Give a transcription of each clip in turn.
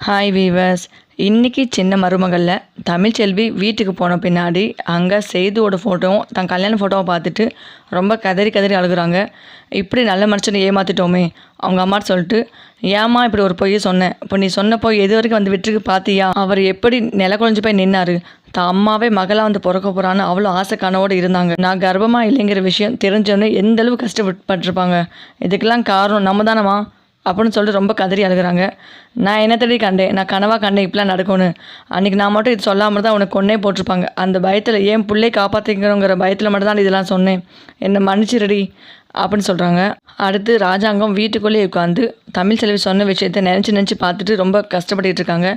Hi viewers இன்னைக்கு சின்ன மருமகளில் தமிழ்ச்செல்வி வீட்டுக்கு போன பின்னாடி அங்கே செய்துவோட ஃபோட்டோவும் தன் கல்யாண ஃபோட்டோவை பார்த்துட்டு ரொம்ப கதறி கதறி அழுகுறாங்க. இப்படி நல்ல மனுஷனை ஏமாற்றிட்டோமே அவங்க அம்மா சொல்லிட்டு ஏம்மா இப்படி ஒரு பொய்யை சொன்னேன் இப்போ நீ சொன்ன பொய் எது வரைக்கும் வந்து விட்டுருக்கு பார்த்தியா அவர் எப்படி நில குழஞ்சு போய் நின்னாரு? தான் அம்மாவே மகளாக வந்து பிறக்க போகிறான்னு அவ்வளோ ஆசை கனவோடு இருந்தாங்க. நான் கர்ப்பமாக இல்லைங்கிற விஷயம் தெரிஞ்சோன்னே எந்தளவு கஷ்டப்பட்டுருப்பாங்க இதுக்கெல்லாம் காரணம் நம்ம தானம்மா அப்படின்னு சொல்லிட்டு ரொம்ப கதறி அழுகிறாங்க. நான் என்ன தேடி கண்டேன். நான் கனவாக கண்டேன். இப்படிலாம் நடக்கும்னு. அன்றைக்கி நான் மட்டும் இது சொல்லாமல் தான் உனக்கு கொன்னே போட்டிருப்பாங்க. அந்த பயத்தில் ஏன் பிள்ளை காப்பாற்றிக்கிறோங்கிற பயத்தில் மட்டும் தான் இதெல்லாம் சொன்னேன். என்னை மன்னிச்சிருடி அப்படின்னு சொல்கிறாங்க அடுத்து ராஜாங்கம் வீட்டுக்குள்ளேயே உட்காந்து தமிழ் செல்வி சொன்ன விஷயத்தை நினச்சி நினச்சி பார்த்துட்டு ரொம்ப கஷ்டப்பட்டுட்டு இருக்காங்க.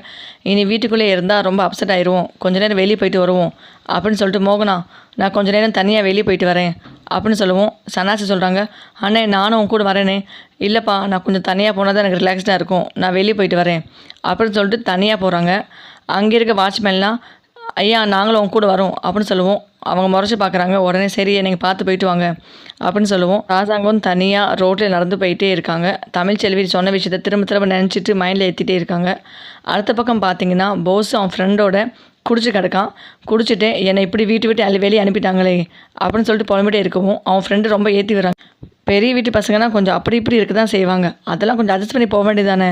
இனி வீட்டுக்குள்ளேயே இருந்தால் ரொம்ப அப்செட் ஆயிடுவோம் கொஞ்ச நேரம் வெளியே போயிட்டு வருவோம் அப்படின்னு சொல்லிட்டு மோகனா நான் கொஞ்ச நேரம் தனியாக வெளியே போயிட்டு வரேன். அப்படின்னு சொல்லுவோம். சன்னாசி சொல்கிறாங்க அண்ணே நானும் உன் கூட வரேனே. இல்லைப்பா நான் கொஞ்சம் தனியாக போனால் தான் எனக்கு ரிலாக்ஸ்டாக இருக்கும். நான் வெளியே போயிட்டு வரேன். அப்படின்னு சொல்லிட்டு தனியாக போகிறாங்க அங்கே இருக்க வாட்ச்மேன்லாம் ஐயா நாங்களும் உங்க கூட வரோம். அப்படின்னு சொல்லுவோம். அவங்க முறைச்சி பார்க்குறாங்க உடனே சரி நீங்கள் பார்த்து போயிட்டு வாங்க. அப்படின்னு சொல்லுவோம். ராஜாங்கம் தனியாக ரோட்டில் நடந்து போயிட்டே இருக்காங்க. தமிழ் செல்வி சொன்ன விஷயத்த திரும்ப திரும்ப நினச்சிட்டு மைண்டில் ஏற்றிட்டே இருக்காங்க. அடுத்த பக்கம் பார்த்தீங்கன்னா போஸ் அவன் ஃப்ரெண்டோட குடிச்சு கிடக்கான். குடிச்சிட்டு என்னை இப்படி வீட்டு விட்டு அள்ளி வெளியே அனுப்பிட்டாங்களே அப்படின்னு சொல்லிட்டு புலம்பிட்டே இருக்கவும் அவன் ஃப்ரெண்டு ரொம்ப ஏற்றி வராங்க பெரிய வீட்டு பசங்கன்னா கொஞ்சம் அப்படி இப்படி இருக்க தான் செய்வாங்க. அதெல்லாம் கொஞ்சம் அட்ஜஸ்ட் பண்ணி போக வேண்டியதானே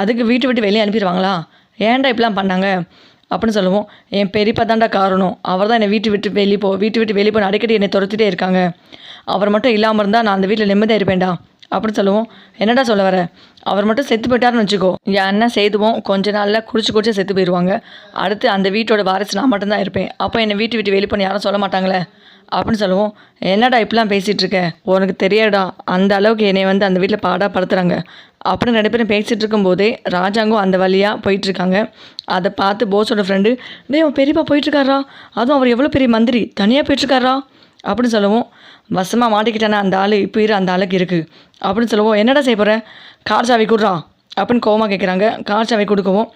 அதுக்கு வீட்டு விட்டு வெளியே அனுப்பிடுவாங்களா? ஏன்டா இப்படிலாம் பண்ணாங்க? அப்படின்னு சொல்லுவோம். என் பெரியப்பா தான்டா காரணம். அவர் தான் என்னை வீட்டு விட்டு வெளியே போ வீட்டு விட்டு வெளியே போன அடிக்கடி என்னை துரத்திட்டே இருக்காங்க. அவர் மட்டும் இல்லாமல் இருந்தால் நான் அந்த வீட்டில் நிம்மதியாக இருப்பேன்டா. அப்படின்னு சொல்லுவோம். என்னடா சொல்ல வர? அவர் மட்டும் செத்து போயிட்டாருன்னு வச்சுக்கோ. என் அண்ணன் செய்துவோம். கொஞ்ச நாளில் குடிச்சு குடிச்சு செத்து போயிடுவாங்க அடுத்து அந்த வீட்டோட வாரிசு நான் மட்டும்தான் இருப்பேன். அப்போ என்னை வீட்டு விட்டு வெளியே போன யாரும் சொல்ல மாட்டாங்களே? அப்படின்னு சொல்லுவோம். என்னடா இப்படிலாம் பேசிகிட்டு இருக்க? உனக்கு தெரியாடா அந்த அளவுக்கு என்னை வந்து அந்த வீட்டில் பாடாக படுத்துகிறாங்க அப்படின்னு ரெண்டு பேரும் பேசிகிட்டு இருக்கும்போதே ராஜாங்கும் அந்த வழியாக போயிட்டுருக்காங்க அதை பார்த்து போஸோட ஃப்ரெண்டு டேய் அவன் பெரியப்பா போயிட்டுருக்காரா அதுவும் அவர் எவ்வளோ பெரிய மந்திரி. தனியாக போயிட்டுருக்காரா அப்படின்னு சொல்லுவோம். வசமாக மாட்டிக்கிட்டானே அந்த ஆள் இப்போ இரு அந்த ஆளுக்கு இருக்குது அப்படின்னு சொல்லுவோம். என்னடா செய்ய போகிற கார் சாவி கொடுறான் அப்படின்னு கோவமாக கேட்குறாங்க கார் சாவி கொடுக்கவும்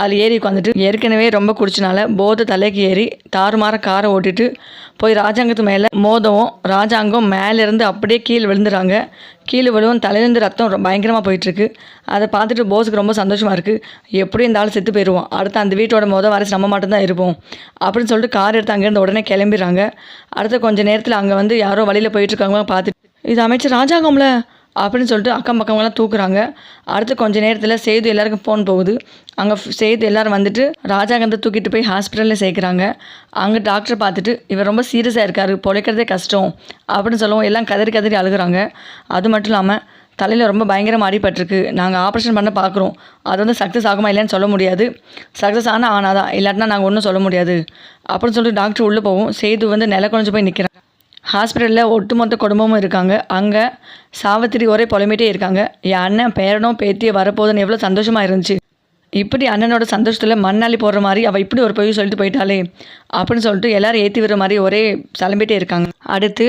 அதில் ஏறி உட்காந்துட்டு ஏற்கனவே ரொம்ப குடிச்சனால போதை தலைக்கு ஏறி தாறுமாற காரை ஓட்டிட்டு போய் ராஜாங்கத்து மேலே மோதவும் ராஜாங்கம் மேலேருந்து அப்படியே கீழே விழுந்துறாங்க. கீழே விழுவும் தலையிலேருந்து ரத்தம் பயங்கரமாக போயிட்டுருக்கு. அதை பார்த்துட்டு போஸுக்கு ரொம்ப சந்தோஷமாக இருக்குது எப்படி இந்த ஆள் செத்து போயிடுவோம் அடுத்து அந்த வீட்டோட மொதல் வர நம்ம மட்டும்தான் இருப்போம். அப்படின்னு சொல்லிட்டு கார் எடுத்து அங்கேருந்து உடனே கிளம்பிடுறாங்க. அடுத்த கொஞ்ச நேரத்தில் அங்கே வந்து யாரோ வழியில் போயிட்டுருக்காங்க பார்த்துட்டு இது அமைச்சர் ராஜாங்கம்ல? அப்படின்னு சொல்லிட்டு அக்கம் பக்கமெல்லாம் தூக்குறாங்க. அடுத்து கொஞ்ச நேரத்தில் சேது எல்லாருக்கும் ஃபோன் போகுது. அங்கே சேது எல்லாரும் வந்துட்டு ராஜாகந்தை தூக்கிட்டு போய் ஹாஸ்பிட்டலில் சேர்க்குறாங்க. அங்கே டாக்டர் பார்த்துட்டு இவர் ரொம்ப சீரியஸாக இருக்கார் பொழைக்கிறதே கஷ்டம் அப்படின்னு சொல்லுவோம் எல்லாம் கதறி கதறி அழுகுறாங்க. அது மட்டும் இல்லாமல் தலையில் ரொம்ப பயங்கரமாக அடிபட்டிருக்கு. நாங்கள் ஆப்ரேஷன் பண்ண பார்க்குறோம் அது வந்து சக்ஸஸ் ஆகுமா இல்லைன்னு சொல்ல முடியாது. சக்ஸஸ் ஆனால் ஆனாதான். இல்லாட்டினா நாங்கள் ஒன்றும் சொல்ல முடியாது. அப்படின்னு சொல்லிட்டு டாக்டர் உள்ளே போவோம். சேது வந்து நில குழஞ்சு போய் நிற்கிறாங்க ஹாஸ்பிட்டலில் ஒட்டுமொத்த குடும்பமும் இருக்காங்க. அங்கே சாவித்திரி ஒரே புலம்பிட்டே இருக்காங்க. என் அண்ணன் பேரனும் பேத்தியை வரப்போகுதுன்னு எவ்வளோ சந்தோஷமாக இருந்துச்சு. இப்படி அண்ணனோட சந்தோஷத்தில் மண்ணாளி போடுற மாதிரி அவள் இப்படி ஒரு பொய் சொல்லிட்டு போயிட்டாளே அப்படின்னு சொல்லிட்டு எல்லாரும் ஏற்றி விடுற மாதிரி ஒரே கிளம்பிட்டே இருக்காங்க. அடுத்து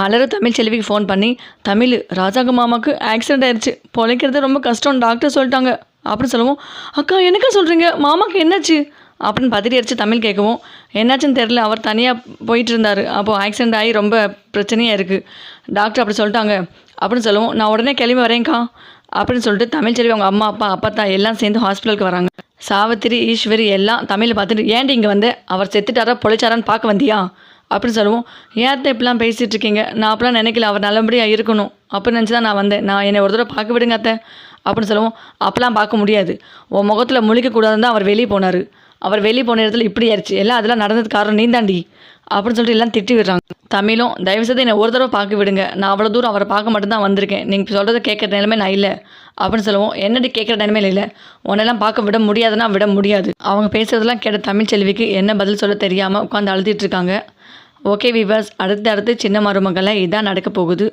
மலர் தமிழ் செல்விக்கு ஃபோன் பண்ணி தமிழ் ராஜாங்க மாமாவுக்கு ஆக்சிடென்ட் ஆயிடுச்சு பொழைக்கிறது ரொம்ப கஷ்டம் டாக்டர் சொல்லிட்டாங்க. அப்படின்னு சொல்லுவோம். அக்கா என்னக்கா சொல்கிறீங்க மாமாவுக்கு என்னாச்சு? அப்படின்னு பதறி அடித்து தமிழ் கேட்கவும் என்னாச்சுன்னு தெரில அவர் தனியாக போயிட்டு இருந்தார் அப்போது ஆக்சிடென்ட் ஆகி ரொம்ப பிரச்சனையாக இருக்குது டாக்டர் அப்படி சொல்லிட்டாங்க. அப்படின்னு சொல்லுவோம் நான் உடனே கிளம்பி வரேன்க்கா. அப்படின்னு சொல்லிட்டு தமிழ் செல்வி அவங்க அம்மா அப்பா அப்பத்தா எல்லாம் சேர்ந்து ஹாஸ்பிட்டலுக்கு வராங்க. சாவித்திரி ஈஸ்வரி எல்லாம் தமிழை பார்த்துட்டு ஏன்டி இங்கே வந்து? அவர் செத்துட்டாரா பொழைச்சாரான்னு பார்க்க வந்தியா? அப்படின்னு சொல்லுவோம் ஏன் இப்படிலாம் பேசிகிட்டு இருக்கீங்க? நான் அப்பெல்லாம் நினைக்கல அவர் நல்லபடியாக இருக்கணும். அப்படின்னு நினச்சி தான் நான் வந்தேன். நான் என்னை ஒரு தடவை பார்க்க விடுங்க அத்தை. அப்படின்னு சொல்லுவோம் அப்போலாம் பார்க்க முடியாது. உன் முகத்தில் முழிக்கக்கூடாதுன்னு தான் அவர் வெளியே போனார். அவர் வெளியே போன இடத்துல இப்படி ஆயிடுச்சு எல்லாம் அதெல்லாம் நடந்தது காரணம் நீந்தாண்டி. அப்படின்னு சொல்லிட்டு எல்லாம் திட்டி விடுறாங்க. தமிழும் தயவுசெய்து என்னை ஒரு தடவை பார்க்க விடுங்க. நான் அவ்வளோ தூரம் அவரை பார்க்க மட்டும்தான் வந்திருக்கேன். நீங்கள் சொல்கிறத கேட்குற நிலைமை நான் இல்லை. அப்படின்னு சொல்லுவோம். என்னடி கேட்குற நிலைமையில இல்லை. உன்னெல்லாம் பார்க்க விட முடியாதுன்னா விட முடியாது. அவங்க பேசுறதெல்லாம் கேட்ட தமிழ் செல்விக்கு என்ன பதில் சொல்ல தெரியாமல் உட்காந்து அழுதுட்டு இருக்காங்க. ஓகே விவாஸ் அடுத்து அடுத்து சின்ன மருமகளை இதான் நடக்க போகுது.